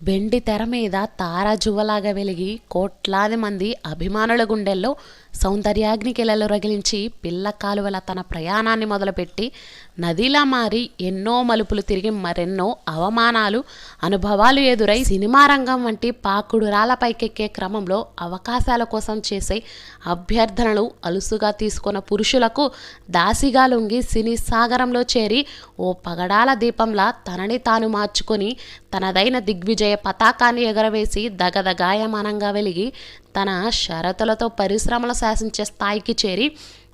వెండి తెర మీద తారాజువ్వలాగా వెలిగి కోట్లాది మంది అభిమానుల గుండెల్లో సౌందర్యాగ్నికెలలో రగిలించి పిల్ల కాలువల తన ప్రయాణాన్ని మొదలుపెట్టి నదిలా మారి ఎన్నో మలుపులు తిరిగి మరెన్నో అవమానాలు అనుభవాలు ఎదురై సినిమా రంగం వంటి పాకుడురాల పైకెక్కే క్రమంలో అవకాశాల కోసం చేసే అభ్యర్థనలు అలుసుగా తీసుకున్న పురుషులకు దాసిగా లొంగి సినీ సాగరంలో చేరి ఓ పగడాల దీపంలా తనని తాను మార్చుకొని తనదైన దిగ్విజయ పతాకాన్ని ఎగరవేసి దగదగాయమానంగా వెలిగి తన షరతులతో పరిశ్రమల శాసించే స్థాయికి చేరి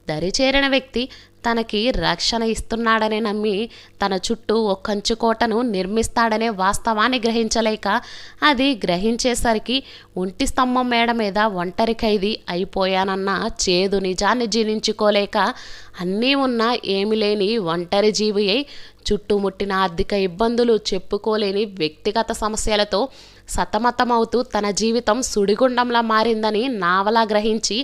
దరిచేరిన వ్యక్తి తనకి రక్షణ ఇస్తున్నాడని నమ్మి తన చుట్టూ ఓ కంచుకోటను నిర్మిస్తాడనే వాస్తవాన్ని గ్రహించలేక అది గ్రహించేసరికి ఒంటి స్తంభం మేడ మీద ఒంటరి ఖైదీ అయిపోయానన్న చేదు నిజాన్ని జీర్ణించుకోలేక అన్నీ ఉన్నా ఏమి లేని ఒంటరి జీవి అయి చుట్టుముట్టిన ఆర్థిక ఇబ్బందులు చెప్పుకోలేని వ్యక్తిగత సమస్యలతో సతమతమవుతూ తన జీవితం సుడిగుండంలా మారిందని నావలా గ్రహించి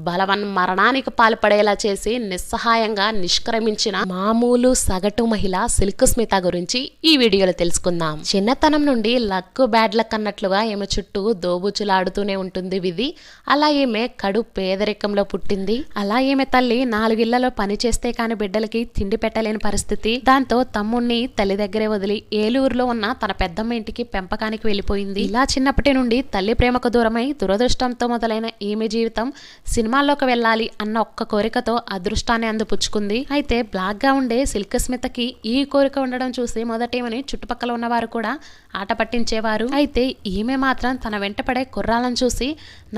బలవన్ మరణానికి పాల్పడేలా చేసి నిస్సహాయంగా నిష్క్రమించిన మామూలు సగటు మహిళ సిల్క్ స్మిత గురించి ఈ వీడియోలో తెలుసుకుందాం. చిన్నతనం నుండి లక్ బ్యాడ్ లక్ అన్నట్లుగా ఈమె చుట్టూ దోబుచులాడుతూనే ఉంటుంది విధి. అలా ఈమె కడు పేదరికంలో పుట్టింది. అలా ఈమె తల్లి నాలుగిళ్ళలో పని చేస్తే కాని బిడ్డలకి తిండి పెట్టలేని పరిస్థితి. దాంతో తమ్ముణ్ణి తల్లి దగ్గరే వదిలి ఏలూరులో ఉన్న తన పెద్దమ్మ ఇంటికి పెంపకానికి వెళ్ళిపోయింది. ఇలా చిన్నప్పటి నుండి తల్లి ప్రేమకు దూరమై దురదృష్టంతో మొదలైన ఈమె జీవితం సినిమాల్లోకి వెళ్ళాలి అన్న ఒక్క కోరికతో అదృష్టాన్ని అందుపుచ్చుకుంది అయితే బ్లాక్గా ఉండే సిల్క్ స్మితకి ఈ కోరిక ఉండడం చూసి మొదటేమని చుట్టుపక్కల ఉన్నవారు కూడా ఆట పట్టించేవారు. అయితే ఈమె మాత్రం తన వెంటపడే కుర్రాలను చూసి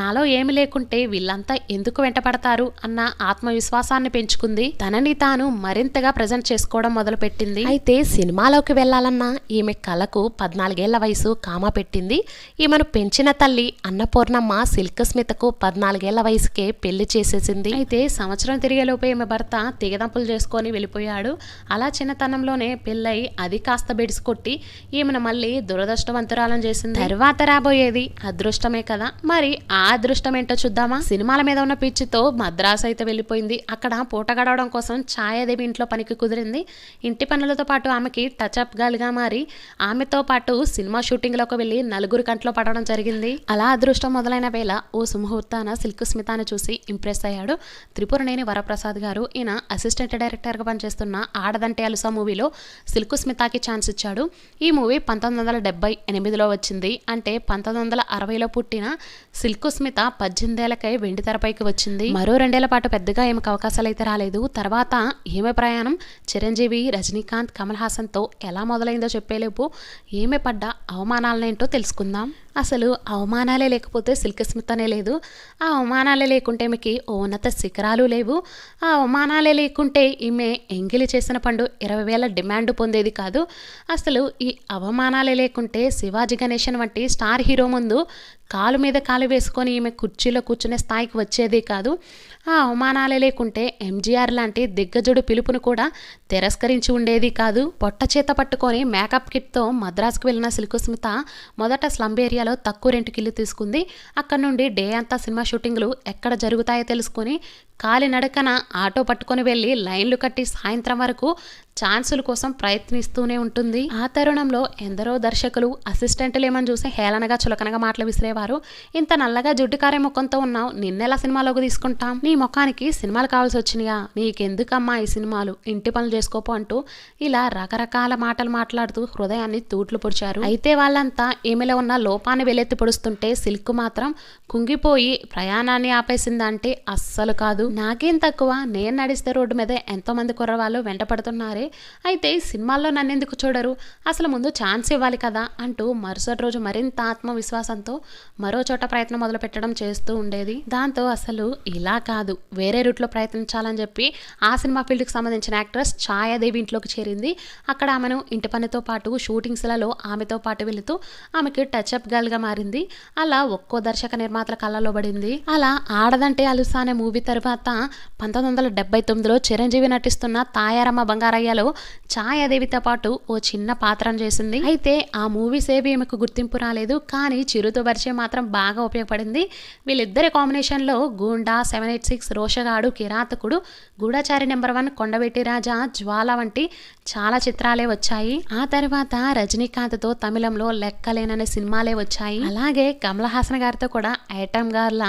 నాలో ఏమి లేకుంటే వీళ్ళంతా ఎందుకు వెంటపడతారు అన్న ఆత్మవిశ్వాసాన్ని పెంచుకుంది. తనని తాను మరింతగా ప్రజెంట్ చేసుకోవడం మొదలుపెట్టింది. అయితే సినిమాలోకి వెళ్ళాలన్న ఈమె కళకు పద్నాలుగేళ్ళ వయసు కామ పెట్టింది. ఈమెను పెంచిన తల్లి అన్నపూర్ణమ్మ సిల్క్ స్మితకు పద్నాలుగేళ్ళ వయసుకే పెళ్ళి చేసేసింది. అయితే సంవత్సరం తిరిగేలోపే ఈమె భర్త తెగదంపులు చేసుకొని వెళ్ళిపోయాడు. అలా చిన్నతనంలోనే పెళ్ళై అది కాస్త బెడిసి కొట్టి ఈమెను మళ్ళీ దురదృష్టవంతురాలను చేసింది. తర్వాత రాబోయేది అదృష్టమే కదా. మరి ఆ అదృష్టం ఏంటో చూద్దామా? సినిమాల మీద ఉన్న పిచ్చితో మద్రాసు అయితే వెళ్ళిపోయింది. అక్కడ పూట గడవడం కోసం ఛాయాదేవి ఇంట్లో పనికి కుదిరింది. ఇంటి పనులతో పాటు ఆమెకి టచ్అప్ గాలిగా మారి ఆమెతో పాటు సినిమా షూటింగ్లోకి వెళ్ళి నలుగురు కంట్లో పడడం జరిగింది. అలా అదృష్టం మొదలైన వేళ ఓ సుముహూర్తాన సిల్క్ స్మితాను చూసి ఇంప్రెస్ అయ్యాడు. త్రిపురనేని వరప్రసాద్ గారు. ఈయన అసిస్టెంట్ డైరెక్టర్గా పనిచేస్తున్న ఆడదంటే అలుసా మూవీలో సిల్క్ స్మితాకి ఛాన్స్ ఇచ్చాడు. ఈ మూవీ పంతొమ్మిది వందల డెబ్బై ఎనిమిదిలో వచ్చింది. అంటే పంతొమ్మిది వందల అరవైలో పుట్టిన సిల్క్ స్మిత పద్దెనిమిదేళ్ళకై వెండి తెరపైకి వచ్చింది. మరో రెండేళ్ళ పాటు పెద్దగా ఏమికి అవకాశాలు అయితే రాలేదు. తర్వాత ఈమె ప్రయాణం చిరంజీవి రజనీకాంత్ కమల్ హాసన్తో ఎలా మొదలైందో చెప్పేలేపు ఈమె పడ్డ అవమానాలనేంటో తెలుసుకుందాం. అసలు అవమానాలే లేకపోతే సిల్క్ స్మితనే లేదు. ఆ అవమానాలే లేకుంటే మీకు ఓ ఉన్నత శిఖరాలు లేవు. ఆ అవమానాలే లేకుంటే ఈమె ఎంగిలి చేసిన పండు ఇరవై వేల డిమాండ్ పొందేది కాదు. అసలు ఈ అవమానాలే లేకుంటే శివాజీ గణేశన్ వంటి స్టార్ హీరో ముందు కాలు మీద కాలు వేసుకొని ఈమె కుర్చీలో కూర్చునే స్థాయికి వచ్చేది కాదు. ఆ అవమానాలే లేకుంటే ఎంజీఆర్ లాంటి దిగ్గజుడు పిలుపును కూడా తిరస్కరించి ఉండేది కాదు. పొట్ట చేత పట్టుకొని మేకప్ కిట్తో మద్రాసుకు వెళ్ళిన సిల్కు స్మిత మొదట స్లంబ్ ఏరియాలో తక్కువ రెంట్కి ఇల్లు తీసుకుంది. అక్కడ నుండి డే అంతా సినిమా షూటింగ్లు ఎక్కడ జరుగుతాయో తెలుసుకొని కాలినడకన ఆటో పట్టుకొని వెళ్ళి లైన్లు కట్టి సాయంత్రం వరకు ఛాన్సుల కోసం ప్రయత్నిస్తూనే ఉంటుంది. ఆ తరుణంలో ఎందరో దర్శకులు అసిస్టెంట్లు ఏమని చూసి హేళనగా చులకనగా మాటలు విసిరేవారు. ఇంత నల్లగా జుడ్డుకారే ముఖంతో ఉన్నావు నిన్నెలా సినిమాలోకి తీసుకుంటాం? నీ ముఖానికి సినిమాలు కావాల్సి వచ్చినాయా? నీకెందుకమ్మా ఈ సినిమాలు? ఇంటి పనులు చేసుకోపో అంటూ ఇలా రకరకాల మాటలు మాట్లాడుతూ హృదయాన్ని తూట్లు పొడిచారు. అయితే వాళ్ళంతా ఈమెలో ఉన్న లోపాన్ని వెలెత్తి పొడుస్తుంటే సిల్క్ మాత్రం కుంగిపోయి ప్రయాణాన్ని ఆపేసిందంటే అస్సలు కాదు. నాకేం తక్కువ? నేను నడిస్తే రోడ్డు మీద ఎంతోమంది కుర్రవాళ్ళు వెంట పడుతున్నారే. అయితే సినిమాల్లో నన్ను ఎందుకు చూడరు? అసలు ముందు ఛాన్స్ ఇవ్వాలి కదా అంటూ మరుసటి రోజు మరింత ఆత్మవిశ్వాసంతో మరో చోట ప్రయత్నం మొదలు పెట్టడం చేస్తూ ఉండేది. దాంతో అసలు ఇలా కాదు. వేరే రూట్లో ప్రయత్నించాలని చెప్పి ఆ సినిమా ఫీల్డ్కి సంబంధించిన యాక్ట్రెస్ ఛాయాదేవి ఇంట్లోకి చేరింది. అక్కడ ఆమెను ఇంటి పనితో పాటు షూటింగ్స్లలో ఆమెతో పాటు వెళుతూ ఆమెకి టచ్అప్ గర్ల్గా మారింది. అలా ఒక్కో దర్శక నిర్మాతల కళ్ళలో పడింది. అలా ఆడదంటే అలుసా అనే మూవీ తర్వాత తర్వాత పంతొమ్మిది వందల డెబ్బై తొమ్మిదిలో చిరంజీవి నటిస్తున్న తాయారమ్మ బంగారయ్యలో ఛాయాదేవితో పాటు ఓ చిన్న పాత్రను చేసింది. అయితే ఆ మూవీస్ ఏవి ఈమెకు గుర్తింపు రాలేదు. కానీ చిరుతో పరిచయం మాత్రం బాగా ఉపయోగపడింది. వీళ్ళిద్దరి కాంబినేషన్లో Goonda seven eight six Roshagadu Kiratakudu Goodachari number one Kondavetti రాజా జ్వాల వంటి చాలా చిత్రాలే వచ్చాయి. ఆ తర్వాత రజనీకాంత్తో తమిళంలో లెక్కలేననే సినిమాలే వచ్చాయి. అలాగే కమల్ హాసన్ గారితో కూడా ఐటమ్ గార్ల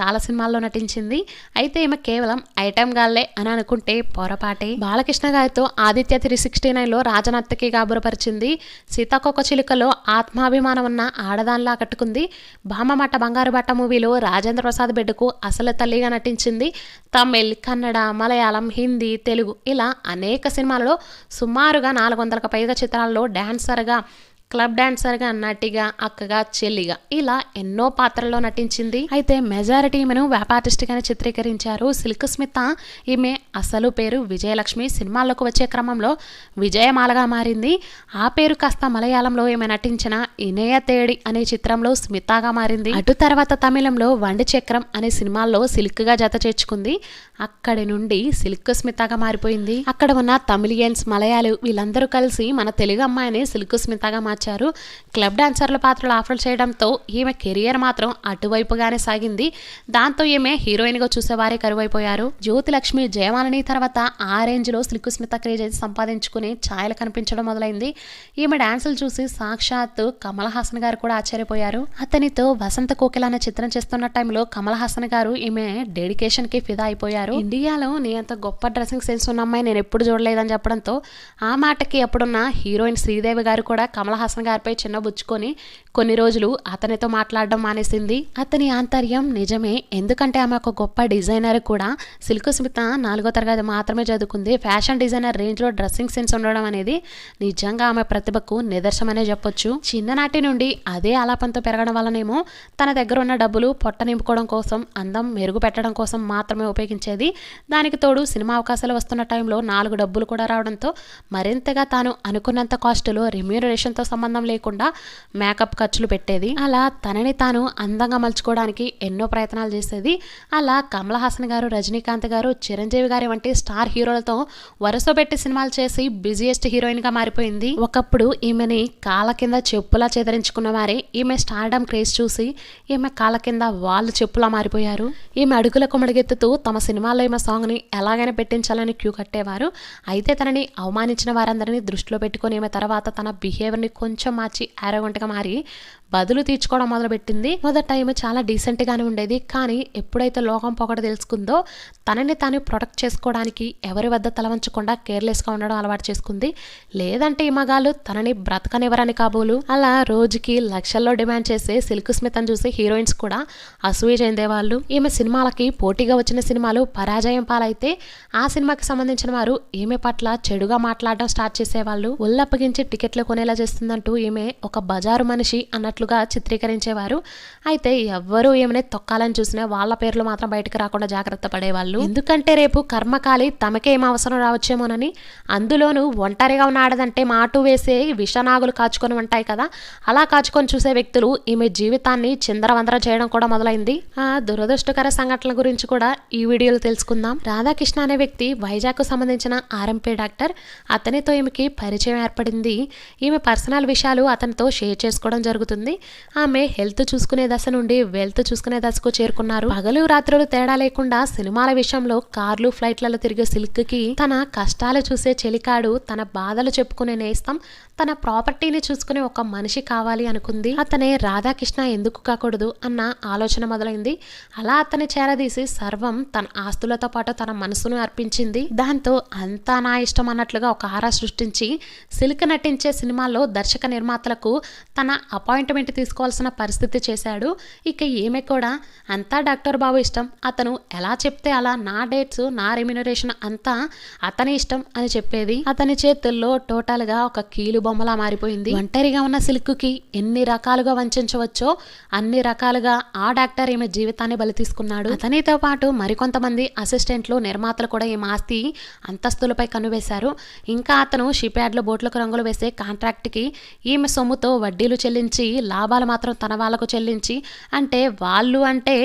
చాలా సినిమాల్లో నటించింది. అయితే కేవలం ఐటమ్ గాల్లే అని అనుకుంటే పొరపాటే. బాలకృష్ణ గారితో ఆదిత్య త్రీ సిక్స్టీ నైన్లో రాజనర్తకి గాబురపరిచింది. సీతాకొక చిలుకలో ఆత్మాభిమానం ఉన్న ఆడదానిలా కట్టుకుంది. భామమట్ట బంగారు బట్ట మూవీలో రాజేంద్ర ప్రసాద్ బిడ్డకు అసలు తల్లిగా నటించింది. తమిళ్ కన్నడ మలయాళం హిందీ తెలుగు ఇలా అనేక సినిమాలలో సుమారుగా నాలుగు వందలకు పైగా చిత్రాల్లో డాన్సర్గా క్లబ్ డాన్సర్గా నటిగా అక్కగా చెల్లిగా ఇలా ఎన్నో పాత్రల్లో నటించింది. అయితే మెజారిటీ ఈమెను వ్యాపారిస్ట్గానే చిత్రీకరించారు సిల్క్ స్మిత. ఈమె అసలు పేరు విజయలక్ష్మి. సినిమాల్లోకి వచ్చే క్రమంలో విజయమాలగా మారింది. ఆ పేరు కాస్త మలయాళంలో ఈమె నటించిన ఇనయ తేడి అనే చిత్రంలో స్మితగా మారింది. అటు తర్వాత తమిళంలో వండి చక్రం అనే సినిమాల్లో సిల్క్గా జత చేర్చుకుంది. అక్కడి నుండి సిల్క్ స్మితగా మారిపోయింది. అక్కడ ఉన్న తమిళియన్స్ మలయాళి వీళ్ళందరూ కలిసి మన తెలుగు అమ్మాయిని సిల్క్ స్మితగా మార్చారు. క్లబ్ డాన్సర్ల పాత్రలు ఆఫర్ చేయడంతో ఈమె కెరియర్ మాత్రం అటువైపుగానే సాగింది. దాంతో ఈమె హీరోయిన్గా చూసేవారే కరువైపోయారు. జ్యోతిలక్ష్మి జయమాలని తర్వాత ఆ రేంజ్లో సిల్క్ స్మిత క్రేజ్ అయితే సంపాదించుకుని ఛాయలు కనిపించడం మొదలైంది. ఈమె డాన్సులు చూసి సాక్షాత్ కమల్ హాసన్ గారు కూడా ఆశ్చర్యపోయారు. అతనితో వసంత కోకిల అనే చిత్రం చేస్తున్న టైంలో కమల్ హాసన్ గారు ఈమె డెడికేషన్కి ఫిదా అయిపోయారు. ఇండియాలో నీ అంత గొప్ప డ్రెస్సింగ్ సెన్స్ ఉన్న అమ్మాయి నేను ఎప్పుడు చూడలేదని చెప్పడంతో ఆ మాటకి అప్పుడున్న హీరోయిన్ శ్రీదేవి గారు కూడా కమల్ హాసన్ గారిపై చిన్న బుచ్చుకొని కొన్ని రోజులు అతనితో మాట్లాడడం మానేసింది. అతని ఆంతర్యం నిజమే. ఎందుకంటే ఆమె ఒక గొప్ప డిజైనర్ కూడా. సిల్క్ స్మిత నాలుగో తరగతి మాత్రమే చదువుకుంది. ఫ్యాషన్ డిజైనర్ రేంజ్లో డ్రెస్సింగ్ సెన్స్ ఉండడం అనేది నిజంగా ఆమె ప్రతిభకు నిదర్శనమనే చెప్పొచ్చు. చిన్ననాటి నుండి అదే ఆలాపంతో పెరగడం వల్లనేమో తన దగ్గర ఉన్న డబ్బులు పొట్ట నింపుకోవడం కోసం అందం మెరుగు పెట్టడం కోసం మాత్రమే ఉపయోగించేది. దానికి తోడు సినిమా అవకాశాలు వస్తున్న టైంలో నాలుగు డబ్బులు కూడా రావడంతో మరింతగా తాను అనుకున్నంత కాస్టులో రెమ్యూనరేషన్తో సంబంధం లేకుండా మేకప్ ఖర్చులు పెట్టేది. అలా తనని తాను అందంగా మలుచుకోవడానికి ఎన్నో ప్రయత్నాలు చేసేది. అలా కమల్ హాసన్ గారు రజనీకాంత్ గారు చిరంజీవి గారి వంటి స్టార్ హీరోలతో వరుస పెట్టి సినిమాలు చేసి బిజియెస్ట్ హీరోయిన్గా మారిపోయింది. ఒకప్పుడు ఈమెని కాళ్ళ కింద చెప్పులా చెదరించుకున్న వారే ఈమె స్టార్డమ్ క్రేజ్ చూసి ఈమె కాళ్ళ కింద వాళ్ళు చెప్పులా మారిపోయారు. ఈమె అడుగులకు మడుగెత్తుతూ తమ సినిమాల్లో ఈమె సాంగ్ని ఎలాగైనా పెట్టించాలని క్యూ కట్టేవారు. అయితే తనని అవమానించిన వారందరినీ దృష్టిలో పెట్టుకొని ఈమె తర్వాత తన బిహేవియర్ని కొంచెం మార్చి అరగంటగా మారి బదులు తీర్చుకోవడం మొదలుపెట్టింది. మొదట ఈమె చాలా డీసెంట్గానే ఉండేది. కానీ ఎప్పుడైతే లోకం పొగడ తెలుసుకుందో తనని తాను ప్రొటెక్ట్ చేసుకోవడానికి ఎవరి వద్ద తలవంచకుండా కేర్లెస్గా ఉండడం అలవాటు చేసుకుంది. లేదంటే ఈ మగాళ్ళు తనని బ్రతకనివ్వరని కాబోలు. అలా రోజుకి లక్షల్లో డిమాండ్ చేసే సిల్క్ స్మితను చూసి హీరోయిన్స్ కూడా అసూయ చెందేవాళ్ళు ఈమె సినిమాలకి పోటీగా వచ్చిన సినిమాలు పరాజయం పాలైతే ఆ సినిమాకి సంబంధించిన వారు ఈమె పట్ల చెడుగా మాట్లాడడం స్టార్ట్ చేసేవాళ్ళు. ఒళ్ళప్పగించి టికెట్లు కొనేలా చేస్తుందంటూ ఈమె ఒక బజారు మనిషి అన్నట్లుగా చిత్రీకరించేవారు. అయితే ఎవ్వరూ ఏమైనా తొక్కాలని చూసినా వాళ్ళ పేర్లు మాత్రం బయటకు రాకుండా జాగ్రత్త పడేవాళ్ళు. ఎందుకంటే రేపు కర్మకాలి తమకేం అవసరం రావచ్చేమోనని అందులోనూ ఒంటరిగా ఉన్న ఆడదంటే మాటు వేసే విషనాగులు కాచుకొని ఉంటాయి కదా. అలా కాచుకొని చూసే వ్యక్తులు ఈమె జీవితాన్ని చిందరవందర చేయడం కూడా మొదలైంది. ఆ దురదృష్టకర సంఘటనల గురించి కూడా ఈ వీడియోలో తెలుసుకుందాం. రాధాకృష్ణ అనే వ్యక్తి వైజాగ్కు సంబంధించిన ఆర్ఎంపీ డాక్టర్. అతనితో ఈమెకి పరిచయం ఏర్పడింది. ఈమె పర్సనల్ విషయాలు అతనితో షేర్ చేసుకోవడం జరుగుతుంది. ఆమె హెల్త్ చూసుకునే దశ నుండి వెల్త్ చూసుకునే దశకు చేరుకున్నారు. పగలు రాత్రులు తేడా లేకుండా సినిమాల విషయంలో కార్లు ఫ్లైట్లలో తిరిగే సిల్క్కి తన కష్టాలు చూసే చెలికాడు తన బాధలు చెప్పుకునే నేస్తం తన ప్రాపర్టీని చూసుకునే ఒక మనిషి కావాలి అనుకుంది. అతనే రాధాకృష్ణ ఎందుకు కాకూడదు అన్న ఆలోచన మొదలైంది. అలా అతని చేరదీసి సర్వం తన ఆస్తులతో పాటు తన మనసును అర్పించింది. దాంతో అంతా నా ఇష్టం అన్నట్లుగా ఒక ఆరా సృష్టించి సిల్క్ నటించే సినిమాల్లో దర్శక నిర్మాతలకు తన అపాయింట్మెంట్ తీసుకోవాల్సిన పరిస్థితి చేశాడు. ఇక ఈమె కూడా అంతా డాక్టర్ బాబు ఇష్టం. అతను ఎలా చెప్తే అలా నా డేట్స్ నా రెమ్యునరేషన్ అంతా అతని ఇష్టం అని చెప్పేది. అతని చేతుల్లో టోటల్గా ఒక కీలు బొమ్మలా మారిపోయింది. ఒంటరిగా ఉన్న సిల్క్కి ఎన్ని రకాలుగా వంచవచ్చో అన్ని రకాలుగా ఆ డాక్టర్ ఈమె జీవితాన్ని బలి తీసుకున్నాడు. అతనితో పాటు మరికొంతమంది అసిస్టెంట్లు నిర్మాతలు కూడా ఈమె ఆస్తి అంతస్తులపై కనువేశారు ఇంకా అతను షిప్ యార్డ్లో బోట్లకు రంగులు వేసే కాంట్రాక్ట్కి ఈమె సొమ్ముతో వడ్డీలు చెల్లించి లాభాలు మాత్రం తన వాళ్ళకు చెల్లించి అంటే వాళ్ళు అంటే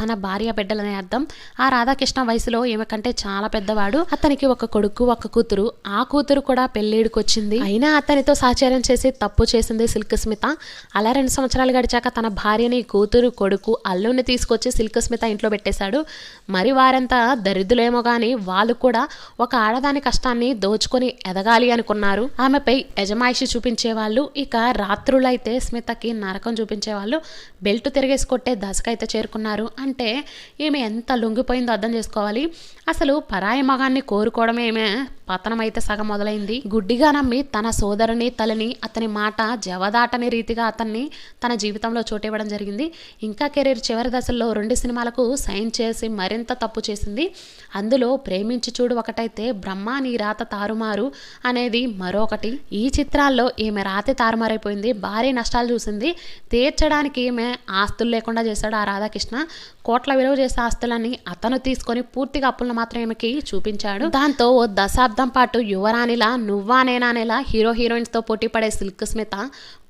తన భార్య బిడ్డలనే అర్థం. ఆ రాధాకృష్ణ వయసులో ఏమకంటే చాలా పెద్దవాడు. అతనికి ఒక కొడుకు ఒక కూతురు. ఆ కూతురు కూడా పెళ్ళిడికి వచ్చింది అయినా అతనితో సాచార్యం చేసి తప్పు చేసింది సిల్క్ స్మిత. అలా రెండు సంవత్సరాలు గడిచాక తన భార్యని కూతురు కొడుకు అల్లుని తీసుకొచ్చి సిల్క్ స్మిత ఇంట్లో పెట్టేశాడు. మరి వారంతా దరిద్రులేమో కానీ వాళ్ళు కూడా ఒక ఆడదాని కష్టాన్ని దోచుకొని ఎదగాలి అనుకున్నారు. ఆమెపై యజమాయిషి చూపించేవాళ్ళు. ఇక రాత్రులైతే స్మితకి నరకం చూపించేవాళ్ళు. బెల్ట్ తిరిగేసి కొట్టే దశకైతే చేరుకున్నారు. అంటే ఈమె ఎంత లొంగిపోయిందో అర్థం చేసుకోవాలి. అసలు పరాయి మగాన్ని కోరుకోవడమే ఈమె. పతనమైతే సగం మొదలైంది. గుడ్డిగా నమ్మి తన సోదరుని తలని అతని మాట జవదాటని రీతిగా అతన్ని తన జీవితంలో చోటివ్వడం జరిగింది. ఇంకా కెరీర్ చివరి దశల్లో రెండు సినిమాలకు సైన్ చేసి మరింత తప్పు చేసింది. అందులో ప్రేమించి చూడు ఒకటైతే బ్రహ్మ నీ రాత తారుమారు అనేది మరొకటి. ఈ చిత్రాల్లో ఈమె రాతి తారుమారైపోయింది. భారీ నష్టాలు చూసింది. తీర్చడానికి ఈమె ఆస్తులు లేకుండా చేశాడు ఆ రాధాకృష్ణ. కోట్ల విలువ చేసే ఆస్తులన్నీ అతను తీసుకొని పూర్తిగా అప్పులను మాత్రం ఈమెకి చూపించాడు. దాంతో ఓ దశాబ్దం పాటు యువరాణిలా నువ్వా నేనా అనేలా హీరో హీరోయిన్స్తో పోటీ పడే సిల్క్ స్మిత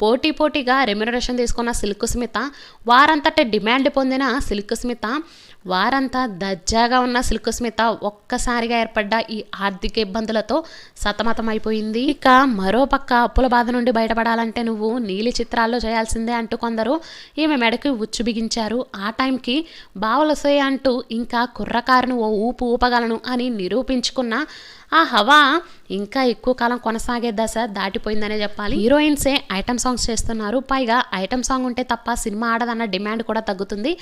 పోటీ పోటీగా రెమ్యునరేషన్ తీసుకున్న సిల్క్ స్మిత వారంతటి డిమాండ్ పొందిన సిల్క్ స్మిత వారంతా దర్జాగా ఉన్న సిల్క్ స్మిత ఒక్కసారిగా ఏర్పడ్డ ఈ ఆర్థిక ఇబ్బందులతో సతమతమైపోయింది. ఇక మరో పక్క అప్పుల బాధ నుండి బయటపడాలంటే నువ్వు నీలి చిత్రాల్లో చేయాల్సిందే అంటూ కొందరు ఈమె మెడకి ఉచ్చు బిగించారు. ఆ టైంకి బావలసే అంటూ ఇంకా కుర్రకారును ఓ ఊపు ఊపగలను అని నిరూపించుకున్న ఆ హవా ఇంకా ఎక్కువ కాలం కొనసాగే దశ దాటిపోయిందనే చెప్పాలి. హీరోయిన్సే ఐటమ్ సాంగ్స్ చేస్తున్నారు. పైగా ఐటమ్ సాంగ్ ఉంటే తప్ప సినిమా ఆడదన్న డిమాండ్ కూడా తగ్గుతుంది.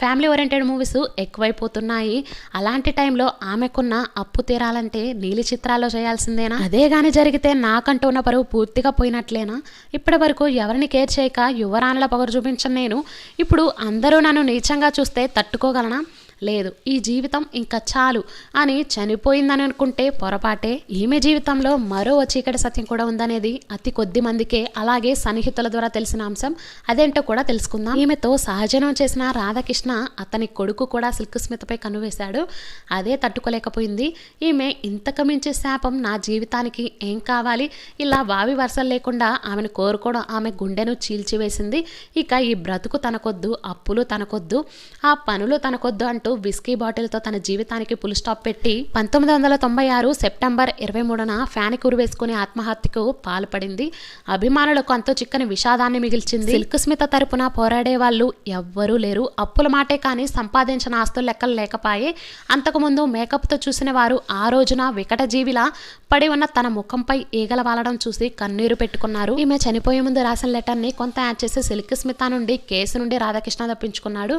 ఫ్యామిలీ ఓరియంటెడ్ మూవీస్ ఎక్కువైపోతున్నాయి. అలాంటి టైంలో ఆమెకున్న అప్పు తీరాలంటే నీలి చిత్రాల్లో చేయాల్సిందేనా? అదే కానీ జరిగితే నాకంటూ ఉన్న పరువు పూర్తిగా పోయినట్లేనా? ఇప్పటి వరకు ఎవరిని కేర్ చేయక యువరాణుల పవర్ చూపించను నేను. ఇప్పుడు అందరూ నన్ను నీచంగా చూస్తే తట్టుకోగలనా? లేదు ఈ జీవితం ఇంకా చాలు. అని చనిపోయిందని అనుకుంటే పొరపాటే. ఈమె జీవితంలో మరో చీకటి సత్యం కూడా ఉందనేది అతి కొద్ది మందికే అలాగే సన్నిహితుల ద్వారా తెలిసిన అంశం. అదేంటో కూడా తెలుసుకుందాం. ఈమెతో సహజనం చేసిన రాధాకృష్ణ అతని కొడుకు కూడా సిల్క్ స్మితపై కనువేశాడు అదే తట్టుకోలేకపోయింది. ఈమె ఇంతకు మించి శాపం నా జీవితానికి ఏం కావాలి? ఇలా వావి వరుసలు లేకుండా ఆమెను కోరుకోవడం ఆమె గుండెను చీల్చివేసింది. ఇక ఈ బ్రతుకు తనకొద్దు అప్పులు తనకొద్దు ఆ పనులు తనకొద్దు అంటూ విస్కీ బాటిల్తో తన జీవితానికి పుల్ స్టాప్ పెట్టి పంతొమ్మిది వందల తొంభై ఆరు సెప్టెంబర్ ఇరవై మూడున ఫ్యాన్ కురివేసుకుని ఆత్మహత్యకు పాల్పడింది. అభిమానులకు అంతో చిక్కని విషాదాన్ని మిగిల్చింది. సిల్క్ స్మిత తరపున పోరాడే వాళ్ళు ఎవ్వరూ లేరు. అప్పుల మాటే కానీ సంపాదించిన ఆస్తులు లెక్కలు లేకపాయే. అంతకుముందు మేకప్తో చూసిన వారు ఆ రోజున వికటజీవిలా పడి ఉన్న తన ముఖంపై ఈగల వాలడం చూసి కన్నీరు పెట్టుకున్నారు. ఈమె చనిపోయే ముందు రాసిన లెటర్ని కొంత యాడ్ చేసి సిల్క్ స్మిత నుండి కేసు నుండి రాధాకృష్ణ తప్పించుకున్నాడు.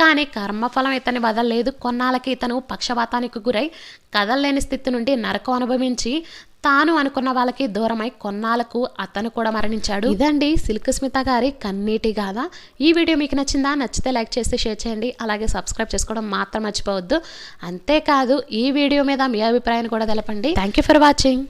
కానీ కర్మఫలం ఇతని వదలలేదు. కొన్నాళ్ళకి ఇతను పక్షపాతానికి గురై కదలలేని స్థితి నుండి నరకం అనుభవించి తాను అనుకున్న వాళ్ళకి దూరమై కొన్నాళ్ళకు అతను కూడా మరణించాడు. ఇదండి సిల్క్ స్మిత గారి కన్నీటి గాథ. ఈ వీడియో మీకు నచ్చిందా? నచ్చితే లైక్ చేసి షేర్ చేయండి. అలాగే సబ్స్క్రైబ్ చేసుకోవడం మాత్రం మర్చిపోవద్దు. అంతేకాదు ఈ వీడియో మీద మీ అభిప్రాయాన్ని కూడా తెలపండి. Thank you for watching.